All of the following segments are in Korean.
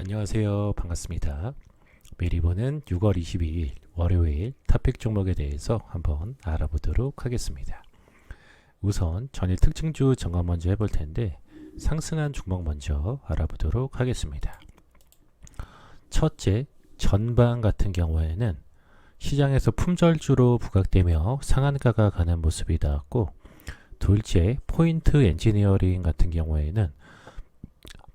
안녕하세요. 반갑습니다. 미리 보는 6월 22일 월요일 토픽 종목에 대해서 한번 알아보도록 하겠습니다. 우선 전일 특징주 점검 먼저 해볼 텐데 상승한 종목 먼저 알아보도록 하겠습니다. 첫째, 전방 같은 경우에는 시장에서 품절주로 부각되며 상한가가 가는 모습이 나왔고 둘째, 포인트 엔지니어링 같은 경우에는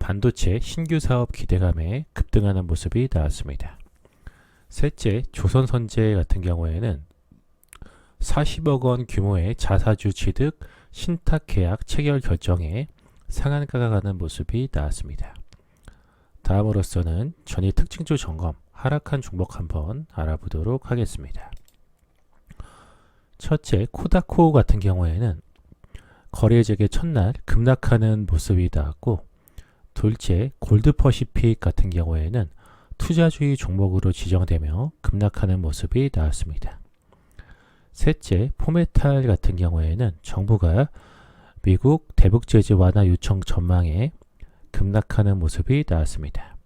반도체 신규 사업 기대감에 급등하는 모습이 나왔습니다. 셋째, 조선선제 같은 경우에는 40억 원 규모의 자사주 취득 신탁 계약 체결 결정에 상한가가 가는 모습이 나왔습니다. 다음으로서는 전일 특징주 점검 하락한 종목 한번 알아보도록 하겠습니다. 첫째, 코다코 같은 경우에는 거래 재개 첫날 급락하는 모습이 나왔고 둘째, 골드퍼시픽 같은 경우에는 투자주의 종목으로 지정되며 급락하는 모습이 나왔습니다. 셋째, 포메탈 같은 경우에는 정부가 미국 대북 제재 완화 요청 전망에 급락하는 모습이 나왔습니다.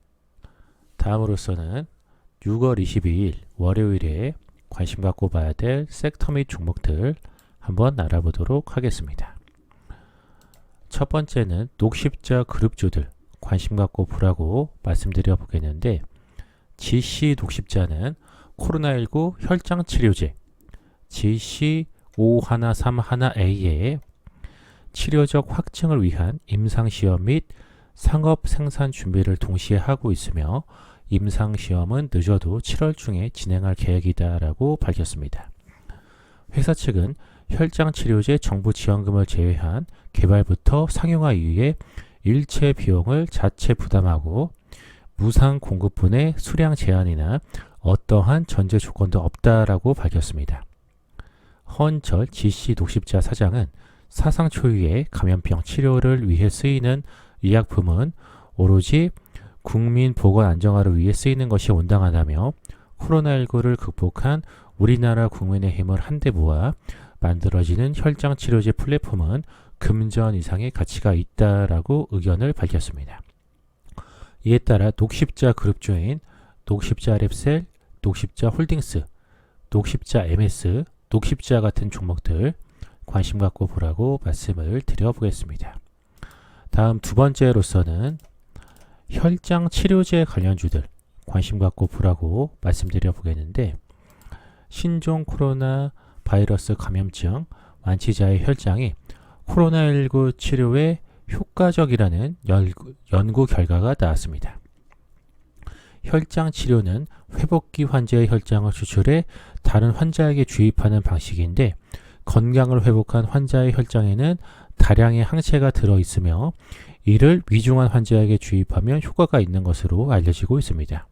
다음으로서는 6월 22일 월요일에 관심 갖고 봐야 될 섹터 및 종목들 한번 알아보도록 하겠습니다. 첫 번째는 녹십자 그룹주들 관심 갖고 보라고 말씀드려 보겠는데 GC 녹십자는 코로나19 혈장 치료제 GC5131A의 치료적 확증을 위한 임상시험 및 상업 생산 준비를 동시에 하고 있으며 임상시험은 늦어도 7월 중에 진행할 계획이다 라고 밝혔습니다. 회사 측은 혈장 치료제 정부 지원금을 제외한 개발부터 상용화 이후에 일체 비용을 자체 부담하고 무상 공급분의 수량 제한이나 어떠한 전제 조건도 없다라고 밝혔습니다. 헌철 GC 녹십자 사장은 사상 초유의 감염병 치료를 위해 쓰이는 의약품은 오로지 국민 보건 안정화를 위해 쓰이는 것이 온당하다며 코로나19를 극복한 우리나라 국민의 힘을 한데 모아 만들어지는 혈장 치료제 플랫폼은 금전 이상의 가치가 있다라고 의견을 밝혔습니다. 이에 따라 녹십자 그룹주인 녹십자 랩셀, 녹십자 홀딩스, 녹십자 MS, 녹십자 같은 종목들 관심 갖고 보라고 말씀을 드려보겠습니다. 다음 두 번째로서는 혈장 치료제 관련주들 관심 갖고 보라고 말씀드려 보겠는데 신종 코로나 바이러스 감염증 완치자의 혈장이 코로나19 치료에 효과적이라는 연구 결과가 나왔습니다. 혈장 치료는 회복기 환자의 혈장을 추출해 다른 환자에게 주입하는 방식인데 건강을 회복한 환자의 혈장에는 다량의 항체가 들어 있으며 이를 위중한 환자에게 주입하면 효과가 있는 것으로 알려지고 있습니다.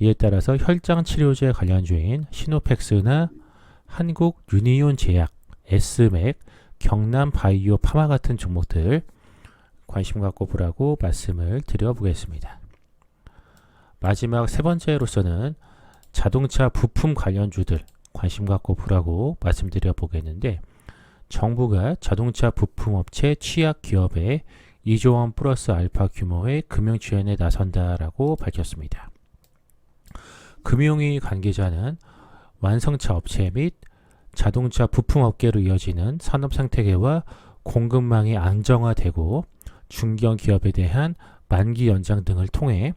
이에 따라서 혈장 치료제 관련주인 시노펙스나 한국 유니온 제약, 에스맥, 경남 바이오 파마 같은 종목들 관심 갖고 보라고 말씀을 드려보겠습니다. 마지막 세 번째로서는 자동차 부품 관련주들 관심 갖고 보라고 말씀드려 보겠는데 정부가 자동차 부품 업체 취약 기업에 2조 원 플러스 알파 규모의 금융 지원에 나선다라고 밝혔습니다. 금융위 관계자는 완성차 업체 및 자동차 부품 업계로 이어지는 산업 생태계와 공급망이 안정화되고 중견 기업에 대한 만기 연장 등을 통해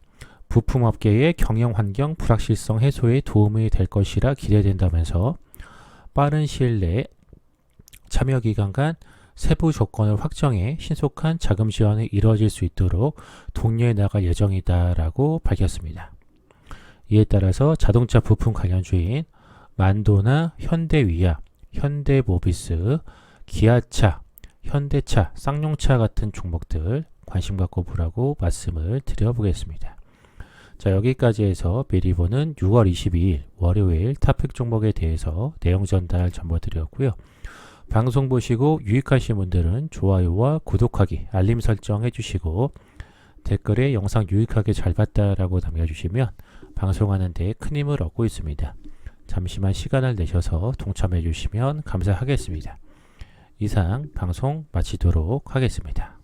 부품 업계의 경영 환경 불확실성 해소에 도움이 될 것이라 기대된다면서 빠른 시일 내에 참여 기관 간 세부 조건을 확정해 신속한 자금 지원이 이루어질 수 있도록 독려해 나갈 예정이다라고 밝혔습니다. 이에 따라서 자동차 부품 관련 주인 만도나 현대위아, 현대모비스, 기아차, 현대차, 쌍용차 같은 종목들 관심 갖고 보라고 말씀을 드려보겠습니다. 자 여기까지 해서 미리 보는 6월 22일 월요일 타픽 종목에 대해서 내용 전달 전보드렸고요. 방송 보시고 유익하신 분들은 좋아요와 구독하기, 알림 설정 해주시고 댓글에 영상 유익하게 잘 봤다라고 남겨주시면 방송하는 데 큰 힘을 얻고 있습니다. 잠시만 시간을 내셔서 동참해 주시면 감사하겠습니다. 이상 방송 마치도록 하겠습니다.